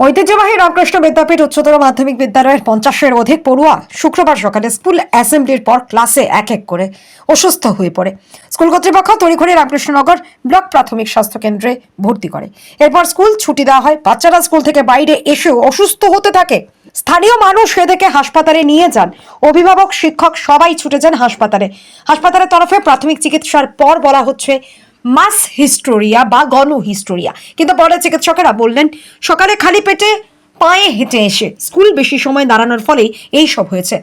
ঐতিহ্যবাহী রামকৃষ্ণ বিদ্যাপীঠ উচ্চতর মাধ্যমিক বিদ্যালয়ের পঞ্চাশের অধিক পড়ুয়া শুক্রবার সকালে স্কুল অ্যাসেম্বলির পর ক্লাসে এক এক করে অসুস্থ হয়ে পড়ে। স্কুল কর্তৃপক্ষ তড়িঘড়ি রামকৃষ্ণনগর ব্লক প্রাথমিক স্বাস্থ্য কেন্দ্রে ভর্তি করে। এরপর স্কুল ছুটি দেওয়া হয়, বাচ্চারা স্কুল থেকে বাইরে এসেও অসুস্থ হতে থাকে। স্থানীয় মানুষ এদেরকে হাসপাতালে নিয়ে যান। অভিভাবক, শিক্ষক সবাই ছুটে যান হাসপাতালে। হাসপাতালের তরফে প্রাথমিক চিকিৎসার পর বলা হচ্ছে মাস হিস্টোরিয়া বা গণ হিস্টোরিয়া। কিন্তু পরে চিকিৎসকেরা বললেন, সকালে খালি পেটে পায়ে হেঁটে এসে স্কুল বেশি সময় দাঁড়ানোর ফলে এই সব হয়েছে।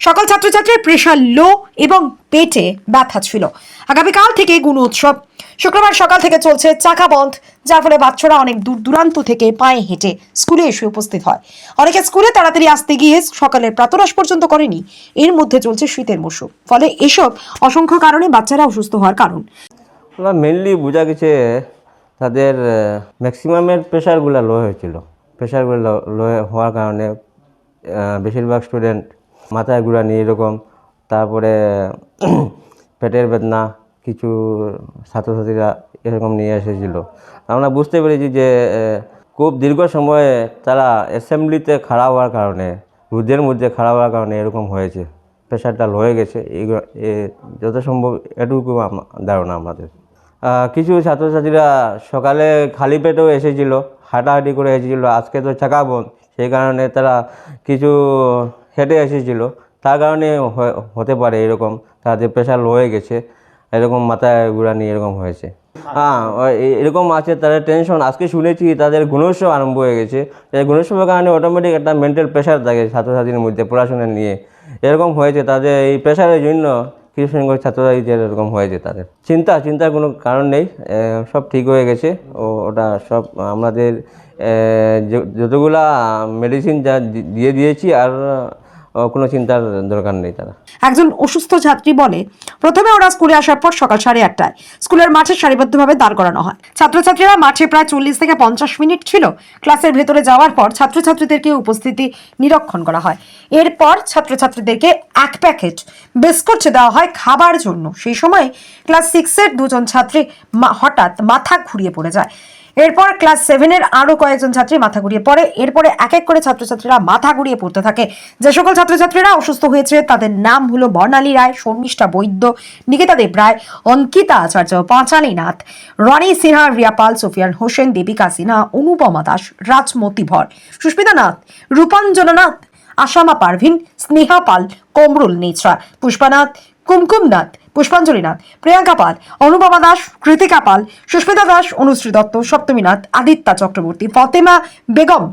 সকল ছাত্রছাত্রীর প্রেশার লো এবং পেটে ব্যথা ছিল। আগামীকাল থেকে গুণ উৎসব। শুক্রবার সকাল থেকে চলছে চাকা বন্ধ, যার ফলে বাচ্চারা অনেক দূর দূরান্ত থেকে পায়ে হেঁটে স্কুলে এসে উপস্থিত হয়। অনেকে স্কুলে তাড়াতাড়ি আসতে গিয়ে সকালের প্রাতরাস পর্যন্ত করেনি। এর মধ্যে চলছে শীতের মৌসুম ফলে এসব অসংখ্য কারণে বাচ্চারা অসুস্থ হওয়ার কারণ। ওরা মেনলি বোঝা গেছে, তাদের ম্যাক্সিমামের প্রেশারগুলো লো হয়েছিল। প্রেশারগুলো লো হওয়ার কারণে বেশিরভাগ স্টুডেন্ট মাথায় ঘুরানি এরকম, তারপরে, পেটের বেদনা, কিছু ছাত্রছাত্রীরা এরকম নিয়ে এসেছিল। আমরা বুঝতে পেরেছি যে খুব দীর্ঘ সময়ে তারা অ্যাসেম্বলিতে খাড়া হওয়ার কারণে, রোদের মধ্যে খাড়া হওয়ার কারণে এরকম হয়েছে। প্রেশারটা লো হয়ে গেছে এই যত সম্ভব, এটুকু ধারণা আমাদের। কিছু ছাত্রছাত্রীরা সকালে খালি পেটেও এসেছিল, হাঁটাহাঁটি করে এসেছিল, আজকে তো চাকা বন্ধ সেই কারণে তারা কিছু হেঁটে এসেছিল। তার কারণে হতে পারে এরকম তাদের প্রেশার হয়ে গেছে, এরকম মাথায় ঘুরানি এরকম হয়েছে। হ্যাঁ এরকম আছে, তাদের টেনশন আজকে শুনেছি তাদের গুণোৎসব আরম্ভ হয়ে গেছে। এই গুণোৎসবের কারণে অটোমেটিক একটা মেন্টাল প্রেশার থাকে ছাত্রছাত্রীর মধ্যে পড়াশোনা নিয়ে। এরকম হয়েছে, তাদের এই প্রেশারের জন্য কিছু সংখ্যক ছাত্রছাত্রীদের এরকম হয়েছে তাদের। চিন্তা, চিন্তার কোনো কারণ নেই সব ঠিক হয়ে গেছে। ও, ওটা সব আমাদের যতগুলা মেডিসিন যা দিয়ে দিয়েছি আর কোনো চিন্তার দরকার নেই তারা। একজন অসুস্থ ছাত্রী বলে, প্রথমে ওরা স্কুলে আসার পর সকাল সাড়ে আটটায়। স্কুলের মাঠে সারিবদ্ধভাবে দাঁড় করানো হয়। ছাত্রছাত্রীরা মাঠে প্রায় চল্লিশ থেকে পঞ্চাশ মিনিট ছিল। ক্লাসের ভেতরে যাওয়ার পর ছাত্রছাত্রীদেরকে উপস্থিতি নিরীক্ষণ করা হয়। এরপর ছাত্রছাত্রীদেরকে এক প্যাকেট বিস্কুট দেওয়া হয় খাবার জন্য। সেই সময় ক্লাস সিক্সের দুজন ছাত্রী হঠাৎ মাথা ঘুরিয়ে পড়ে যায়। এরপর ক্লাস সেভেনের আরও কয়েকজন ছাত্রী মাথা ঘুরিয়ে পড়ে। এরপরে এক এক করে ছাত্রছাত্রীরা মাথা ঘুরিয়ে পড়তে থাকে। যে সকল ছাত্রছাত্রীরা অসুস্থ হয়েছে, তাদের নাম হলো বর্ণালী রায়, শর্মিষ্ঠা বৈদ্য, নিকিতা দেব রায়, অঙ্কিতা আচার্য, পাঁচালী নাথ, রনি সিনহা, রিয়া পাল, সুফিয়ান হোসেন দেবিকা সিনহা, অনুপমা দাস, রাজমতি ভর, সুস্মিতা নাথ রূপাঞ্জনা নাথ আসামা পারভিন স্নেহা পাল কমরুল নেচরা পুষ্পানাথ কুমকুমনাথ পুষ্পাঞ্জলি নাথ প্রিয়াঙ্কা পাল অনুপমা দাস কৃতিকা পাল সুস্মিতা দাস অনুশ্রী দত্ত সপ্তমী নাথ আদিত্যা চক্রবর্তী ফতেমা বেগম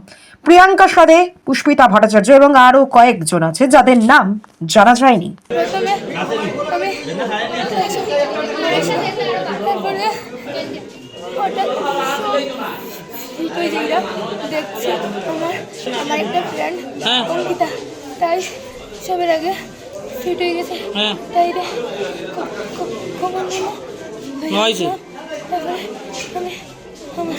প্রিয়াঙ্কা সদে পুষ্পিতা ভট্টাচার্য এবং আরও কয়েকজন আছে যাদের নাম জানা যায়নি প্রথমে আমি তারপরে হঠাৎ ওই দেখছি। আমার আমার একটা ফ্রেন্ড অঙ্কিতা। তাই সবের আগে ফিট হয়ে গেছে। তাই রে খ- খ- খবর নিল হয়েছে? তারপরে আমি আমার